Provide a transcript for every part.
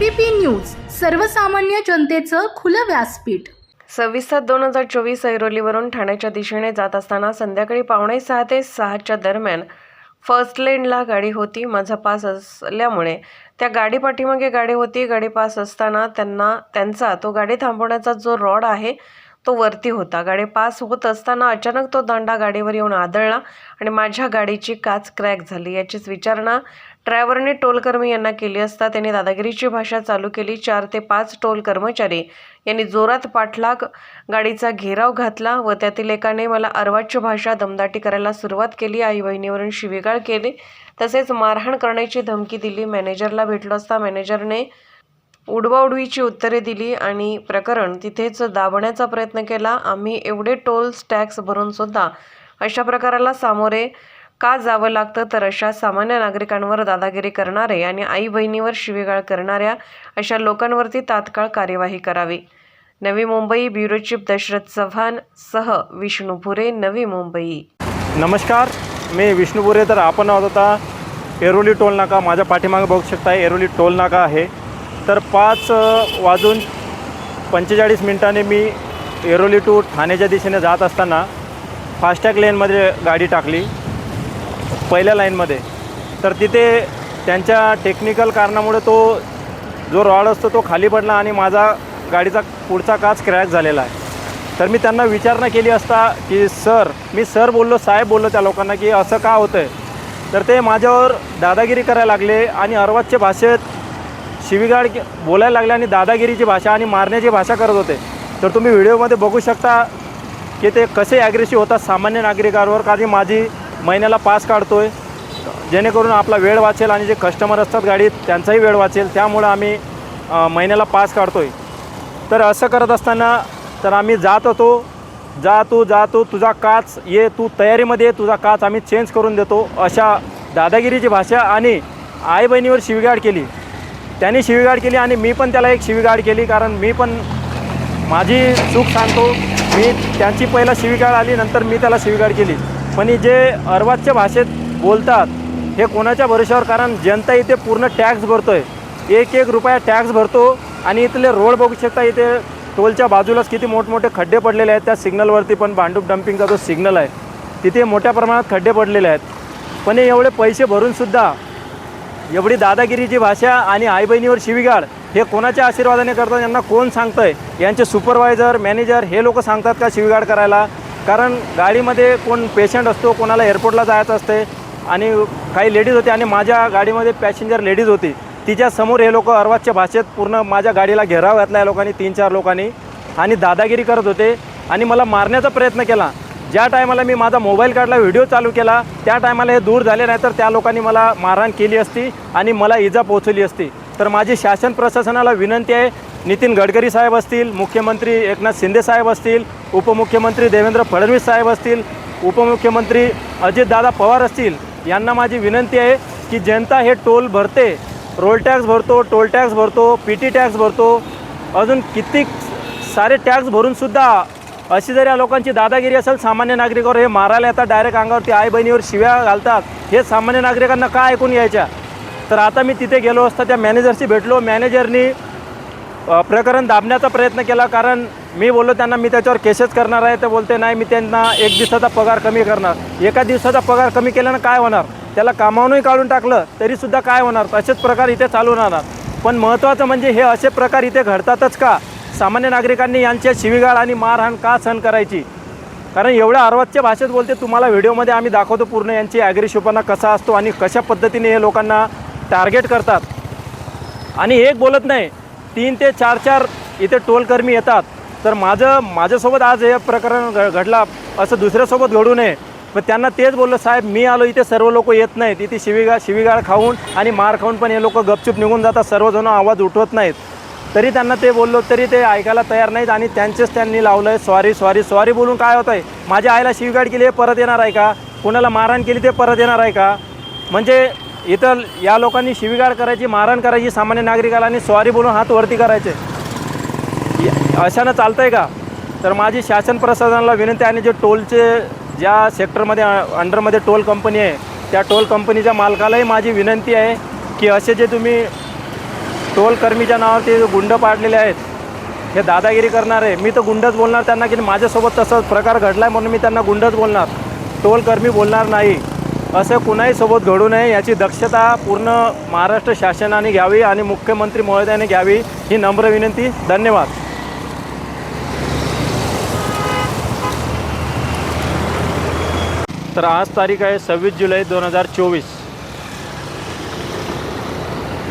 ABP news सर्वसामान्य जनतेचं खुलं व्यासपीठ. सव्वीस सात दोन हजार चोवीस ऐरोलीवरून ठाण्याच्या दिशेने जात असताना संध्याकाळी पावणे सहा ते सहाच्या दरम्यान फर्स्ट लेनला गाडी होती माझा पास असल्यामुळे. त्या गाडी पाठीमागे गाडी होती गाडी पास असताना त्यांना त्यांचा तो गाडी थांबवण्याचा जो रॉड आहे तो वरती होता. गाडी पास होत असताना अचानक तो दांडा गाडीवर येऊन आदळला आणि माझ्या गाडीची काच क्रॅक झाली. याचीच विचारणा ड्रायव्हरने टोलकर्मी यांना केली असता त्यांनी दादागिरीची भाषा चालू केली. चार ते पाच टोल कर्मचारी यांनी जोरात पाठलाग गाडीचा घेराव घातला व त्यातील एकाने मला अर्वाच्य भाषा दमदाटी करायला सुरुवात केली. आई बहिणीवरून शिवीगाळ केली. तसेच मारहाण करण्याची धमकी दिली. मॅनेजरला भेटलो असता मॅनेजरने उडवाउडवीची उत्तरे दिली आणि प्रकरण तिथेच दाबण्याचा प्रयत्न केला. आम्ही एवढे टोल्स टॅक्स भरून सुद्धा अशा प्रकाराला सामोरे का जावं लागतं? तर अशा सामान्य नागरिकांवर दादागिरी करणारे आणि आई बहिणीवर शिवीगाळ करणाऱ्या अशा लोकांवरती तात्काळ कार्यवाही करावी. नवी मुंबई ब्युरो चीफ दशरथ चव्हाण सह विष्णू भुरे नवी मुंबई. नमस्कार मी विष्णू भुरे. तर आपण आहोत आता एरोली टोल नाका. माझ्या पाठीमागे बघू शकता एरोली टोल नाका आहे. तर पाच वाजून पंचेचाळीस मिनिटांनी मी एरोली टू ठाण्याच्या दिशेने जात असताना फास्टॅग लेनमध्ये गाडी टाकली. पहिल्या लाईनमध्ये. तर तिथे त्यांच्या टेक्निकल कारणामुळे तो जो रॉड असतो तो खाली पडला आणि माझा गाडीचा पुढचा काच क्रॅक झालेला आहे. तर मी त्यांना विचारणा केली असता की सर मी सर बोललो साहेब बोललो त्या लोकांना की असं का होतं आहे तर ते माझ्यावर दादागिरी करायला लागले आणि अर्वाच्य भाषेत शिवीगाड बोलायला लागले आणि दादागिरीची भाषा आणि मारण्याची भाषा करत होते. तर तुम्ही व्हिडिओमध्ये बघू शकता की ते कसे ॲग्रेसिव्ह होतात सामान्य नागरिकांवर कारण माझी महिन्याला पास काढतो आहे जेणेकरून आपला वेळ वाचेल आणि जे कस्टमर असतात गाडीत त्यांचाही वेळ वाचेल. त्यामुळं आम्ही महिन्याला पास काढतो आहे तर असं करत असताना तर आम्ही जात होतो. जा तू जा तू तुझा काच ये तू तयारीमध्ये तुझा काच आम्ही चेंज करून देतो. अशा दादागिरीची भाषा आणि आई बहिणीवर शिवीगाड केली. त्यांनी शिवीगाड केली आणि मी पण त्याला एक शिवीगाड केली. कारण मी पण माझी चूक सांगतो. मी त्यांची पहिला शिवीगाड आली नंतर मी त्याला शिवीगाड केली. पण जे अर्वाजच्या भाषेत बोलतात हे कोणाच्या भरोशावर कारण जनता इथे पूर्ण टॅक्स भरतो आहे एक एक रुपया टॅक्स भरतो आणि इथले रोड बघू शकता इथे टोलच्या बाजूलाच किती मोठमोठे खड्डे पडलेले आहेत. त्या सिग्नलवरती पण भांडूप डम्पिंगचा जो सिग्नल आहे तिथे मोठ्या प्रमाणात खड्डे पडलेले आहेत. पण हे एवढे पैसे भरूनसुद्धा एवढी दादागिरीची भाषा आणि आई बहिणीवर शिवीगाळ हे कोणाच्या आशीर्वादाने करतात यांना कोण सांगतं आहे यांचे सुपरवायझर मॅनेजर हे लोक सांगतात का शिवीगाळ करायला? कारण गाडीमध्ये कोण पेशंट असतो कोणाला एअरपोर्टला जायचं असते आणि काही लेडीज होते आणि माझ्या गाडीमध्ये पॅसेंजर लेडीज होती. तिच्यासमोर हे लोक अर्वाच्य भाषेत पूर्ण माझ्या गाडीला घेराव घातला या लोकांनी तीन चार लोकांनी आणि दादागिरी करत होते आणि मला मारण्याचा प्रयत्न केला. ज्या टायमाला मी माझा मोबाईल काढला व्हिडिओ चालू केला त्या टायमाला हे दूर झाले नाही तर त्या लोकांनी मला मारहाण केली असती आणि मला इजा पोचवली असती. तर माझी शासन प्रशासनाला विनंती आहे. नितीन गडकरी साहेब असतील मुख्यमंत्री एकनाथ शिंदे साहेब असतील उपमुख्यमंत्री देवेंद्र फडणवीस साहेब असतील उपमुख्यमंत्री अजितदादा पवार असतील यांना माझी विनंती आहे की जनता हे टोल भरते. रोल टॅक्स भरतो टोल टॅक्स भरतो पी टी टॅक्स भरतो. अजून किती सारे टॅक्स भरूनसुद्धा अशी जर या लोकांची दादागिरी असेल सामान्य नागरिकावर हे मारायला येतात डायरेक्ट अंगावरती आई बहिणीवर शिव्या घालतात हे सामान्य नागरिकांना का ऐकून यायच्या तर आता मी तिथे गेलो असता त्या मॅनेजरशी भेटलो. मॅनेजरनी प्रकरण दाबण्याचा प्रयत्न केला कारण मी बोललो त्यांना मी त्याच्यावर केसेस करणार आहे. तर बोलते नाही मी त्यांना एक दिवसाचा पगार कमी करणार. एका दिवसाचा पगार कमी केल्यानं काय होणार? त्याला कामावूनही काढून टाकलं तरीसुद्धा काय होणार? असेच प्रकार इथे चालू राहणार. पण महत्त्वाचं म्हणजे हे असे प्रकार इथे घडतातच का? सामान्य नागरिकांनी यांच्या शिवीगाळ आणि मारहाण का सहन करायची? कारण एवढ्या अर्वाच्य भाषेत बोलते तुम्हाला व्हिडिओमध्ये आम्ही दाखवतो पूर्ण यांची ॲग्रेशिपणा कसा असतो आणि कशा पद्धतीने हे लोकांना टार्गेट करतात. आणि एक बोलत नाही तीन ते चार चार इथे टोलकर्मी येतात. तर माझं माझ्यासोबत आज हे प्रकरण घ घडला असं दुसऱ्यासोबत घडू नये. पण त्यांना तेच बोललं साहेब मी आलो इथे सर्व लोक येत नाहीत. इथे शिवीगाळ शिवीगाळ खाऊन आणि मार खाऊन पण हे लोक गपचूप निघून जातात सर्वजण आवाज उठवत नाहीत. तरी त्यांना ते बोललो तरी ते ऐकायला तयार नाहीत आणि त्यांचेच त्यांनी लावलं आहे सॉरी सॉरी सॉरी बोलून काय होतं आहे माझ्या आईला शिवीगाळ केली हे परत येणार आहे का? कुणाला मारहाण केली ते परत येणार आहे का? म्हणजे इथं या लोकांनी शिवीगाळ करायची मारहाण करायची सामान्य नागरिकाला आणि स्वारी बोलून हात वरती करायचे. अशानं चालतं आहे का? तर माझी शासन प्रशासनाला विनंती आहे आणि जे टोलचे ज्या सेक्टरमध्ये अंडरमध्ये टोल कंपनी आहे त्या टोल कंपनीच्या मालकालाही माझी विनंती आहे की असे जे तुम्ही टोल कर्मीच्या नावावरती जे गुंड पाडलेले आहेत हे दादागिरी करणार आहे मी तर गुंडच बोलणार त्यांना की माझ्यासोबत तसाच प्रकार घडला आहे म्हणून मी त्यांना गुंडच बोलणार. टोल कर्मी बोलणार नाही. असं कुणाही सोबत घडू नये याची दक्षता पूर्ण महाराष्ट्र शासनाने घ्यावी आणि मुख्यमंत्री महोदयाने घ्यावी ही नम्र विनंती. धन्यवाद. तर आज तारीख आहे सव्वीस जुलै दोन हजार चोवीस.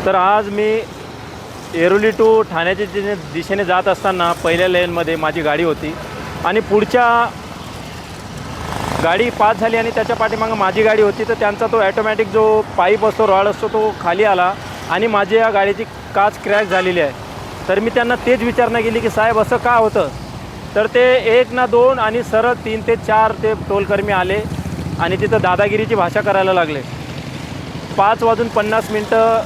तर आज मी एरोली टू ठाण्याच्या दिशेने दिशेने जात असताना पहिल्या लेनमध्ये माझी गाडी होती आणि पुढच्या गाडी पास झाली आणि त्याच्या पाठीमागं माझी गाडी होती तर त्यांचा तो ॲटोमॅटिक जो पाईप असतो रॉड असतो तो खाली आला आणि माझी या गाडीची काच क्रॅक झालेली आहे. तर मी त्यांना तेच विचारणा केली की साहेब असं का होतं? तर ते एक ना दोन आणि सरळ तीन ते चार ते टोलकर्मी आले आणि तिथं दादागिरीची भाषा करायला लागले. पाच वाजून पन्नास मिनटं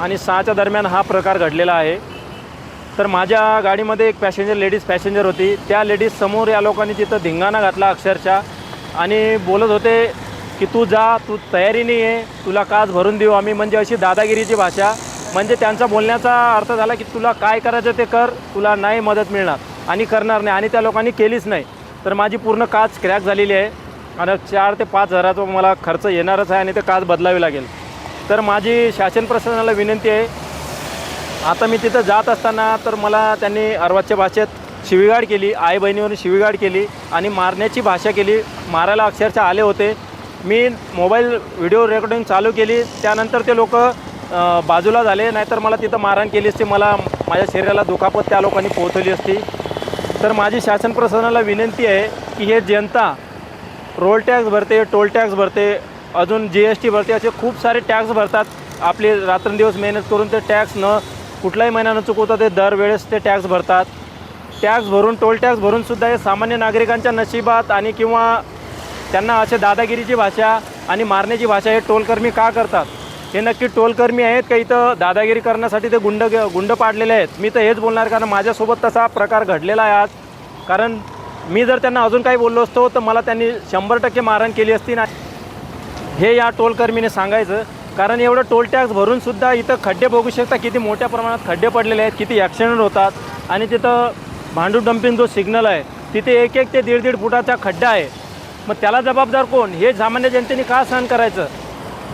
आणि सहाच्या दरम्यान हा प्रकार घडलेला आहे. तर माझ्या गाडीमध्ये एक पॅसेंजर लेडीज पॅसेंजर होती. त्या लेडीज समोर या लोकांनी तिथं धिंगाणा घातला अक्षरशः. आणि बोलत होते की तू जा तू तयारीने ये तुला काच भरून देऊ आम्ही. म्हणजे अशी दादागिरीची भाषा. म्हणजे त्यांचा बोलण्याचा अर्थ झाला की तुला काय करायचं ते कर तुला नाही मदत मिळणार. आणि करणार नाही. आणि त्या लोकांनी केलीच नाही. तर माझी पूर्ण काच क्रॅक झालेली आहे. आणि चार ते पाच हजाराचा मला खर्च येणारच आहे आणि ते काच बदलावी लागेल. तर माझी शासन प्रशासनाला विनंती आहे. आता मी तिथं जात असताना तर मला त्यांनी अर्वाच्या भाषेत शिवीगाड केली आई बहिणीवरून शिवीगाड केली आणि मारण्याची भाषा केली. मारायला अक्षरशः आले होते. मी मोबाईल व्हिडिओ रेकॉर्डिंग चालू केली. त्यानंतर ते लोक बाजूला झाले. नाहीतर मला तिथं मारहाण केली असती. मला माझ्या शरीराला दुखापत त्या लोकांनी पोहोचवली असती. तर माझी शासन प्रशासनाला विनंती आहे की हे जनता रोल टॅक्स भरते टोल टॅक्स भरते. अजून जी एस टी भरते. असे खूप सारे टॅक्स भरतात. आपले रात्रंदिवस मेहनत करून ते टॅक्स न कुठलाही महिना न चुकवता ते दरवेळेस ते टॅक्स भरतात. टॅक्स भरून टोल टॅक्स भरूनसुद्धा हे सामान्य नागरिकांच्या नशिबात आणि किंवा त्यांना असे दादागिरीची भाषा आणि मारण्याची भाषा हे टोलकर्मी का करतात? हे नक्की टोलकर्मी आहेत का इथं दादागिरी करण्यासाठी ते गुंड गुंड पाडलेले आहेत? मी तर हेच बोलणार कारण माझ्यासोबत तसा प्रकार घडलेला आहे आज. कारण मी जर त्यांना अजून काही बोललो असतो तर मला त्यांनी शंभर टक्के मारहाण केली असती ना. हे या टोलकर्मीने सांगायचं. कारण एवढं टोल टॅक्स भरूनसुद्धा इथं खड्डे बघू शकता किती मोठ्या प्रमाणात खड्डे पडलेले आहेत किती ॲक्सिडेंट होतात. आणि तिथं भांडू डम्पिंग जो सिग्नल आहे. तिथे एक एक ते दीड दीड फुटाचा खड्डा आहे. मग त्याला जबाबदार कोण? हे सामान्य जनतेने का सहन करायचं?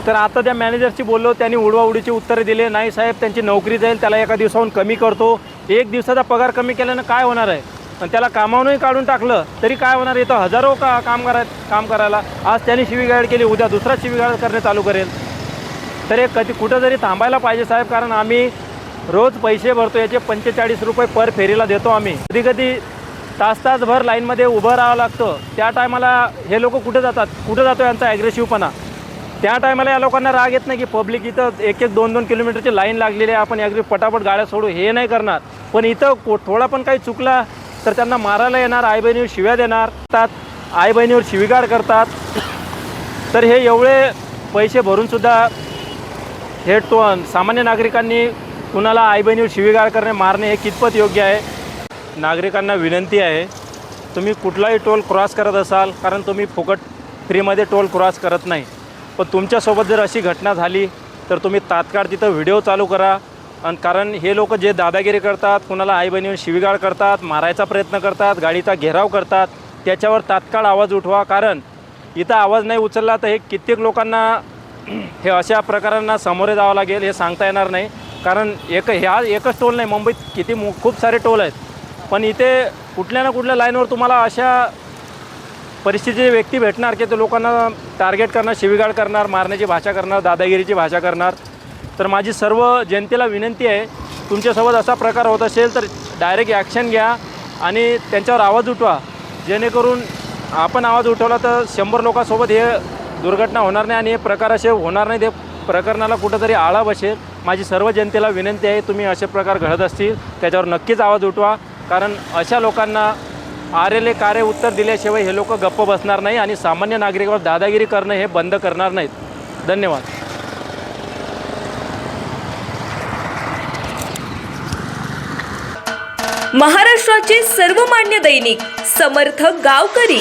तर आता त्या मॅनेजरशी बोललो त्यांनी उडवाउडीची उत्तरे दिले. नाही साहेब त्यांची नोकरी जाईल त्याला एका दिवसाहून कमी करतो. एक दिवसाचा पगार कमी केल्यानं काय होणार आहे? पण त्याला कामावूनही काढून टाकलं तरी काय होणार? इथं हजारो का काम आहेत काम करायला. आज त्यांनी शिवीगाळ केली उद्या दुसरा शिवीगाळ करणे चालू करेल. तर एक कधी कुठं जरी थांबायला पाहिजे साहेब कारण आम्ही रोज पैसे भरतो याचे पंचेचाळीस रुपये पर फेरीला देतो आम्ही. कधी कधी तास तासभर लाईनमध्ये उभं राहावं लागतं. त्या टायमाला हे लोक कुठे जातात? कुठं जातो यांचा ॲग्रेसिव्हपणा त्या टायमाला या लोकांना राग येत नाही की पब्लिक इथं एक एक दोन दोन किलोमीटरची लाईन लागलेली आहे आपण अगदी पटापट गाड्या सोडू हे नाही करणार. पण इथं को थोडा पण काही चुकला तर त्यांना मारायला येणार आई बहिणीवर शिव्या देणार तात आई बहिणीवर शिवीगाळ करतात. तर हे एवढे पैसे भरूनसुद्धा हे टो सामान्य नागरिकांनी कुणाला आई बहिणीवर शिवीगाळ करणे मारणे हे कितपत योग्य आहे? नागरिकांना विनंती आहे तुम्ही कुठलाही टोल क्रॉस करत असाल कारण तुम्ही फुकट फ्रीमध्ये टोल क्रॉस करत नाही. पण तुमच्यासोबत जर अशी घटना झाली तर तुम्ही तात्काळ तिथं व्हिडिओ चालू करा. आणि कारण हे लोक जे दादागिरी करतात कुणाला आई बहिणीवर शिवीगाळ करतात मारायचा प्रयत्न करतात गाडीचा घेराव करतात त्याच्यावर तात्काळ आवाज उठवा. कारण इथं आवाज नाही उचलला तर हे कित्येक लोकांना हे अशा प्रकारांना सामोरे जावं लागेल हे सांगता येणार नाही. कारण एक ह्या एकच टोल नाही मुंबईत किती खूप सारे टोल आहेत. पण इथे कुठल्या ना कुठल्या लाईनवर तुम्हाला अशा परिस्थितीचे व्यक्ती भेटणार की ते लोकांना टार्गेट करणार शिवीगाळ करणार मारण्याची भाषा करणार दादागिरीची भाषा करणार. तर माझी सर्व जनतेला विनंती आहे तुमच्यासोबत असा प्रकार होत असेल तर डायरेक्ट ॲक्शन घ्या आणि त्यांच्यावर आवाज उठवा. जेणेकरून आपण आवाज उठवला तर शंभर लोकांसोबत हे दुर्घटना होणार नाही आणि हे प्रकार असे होणार नाही ते प्रकरणाला कुठंतरी आळा बसेल. माझी सर्व जनतेला विनंती आहे तुम्ही असे प्रकार घडत असतील त्याच्यावर नक्कीच आवाज उठवा. कारण अशा लोकांना आरेले कार्य उत्तर दिल्याशिवाय हे लोक गप्प बसणार नाही आणि सामान्य नागरिकावर दादागिरी करणं हे बंद करणार नाहीत. धन्यवाद. महाराष्ट्राचे सर्वमान्य दैनिक समर्थ गावकरी.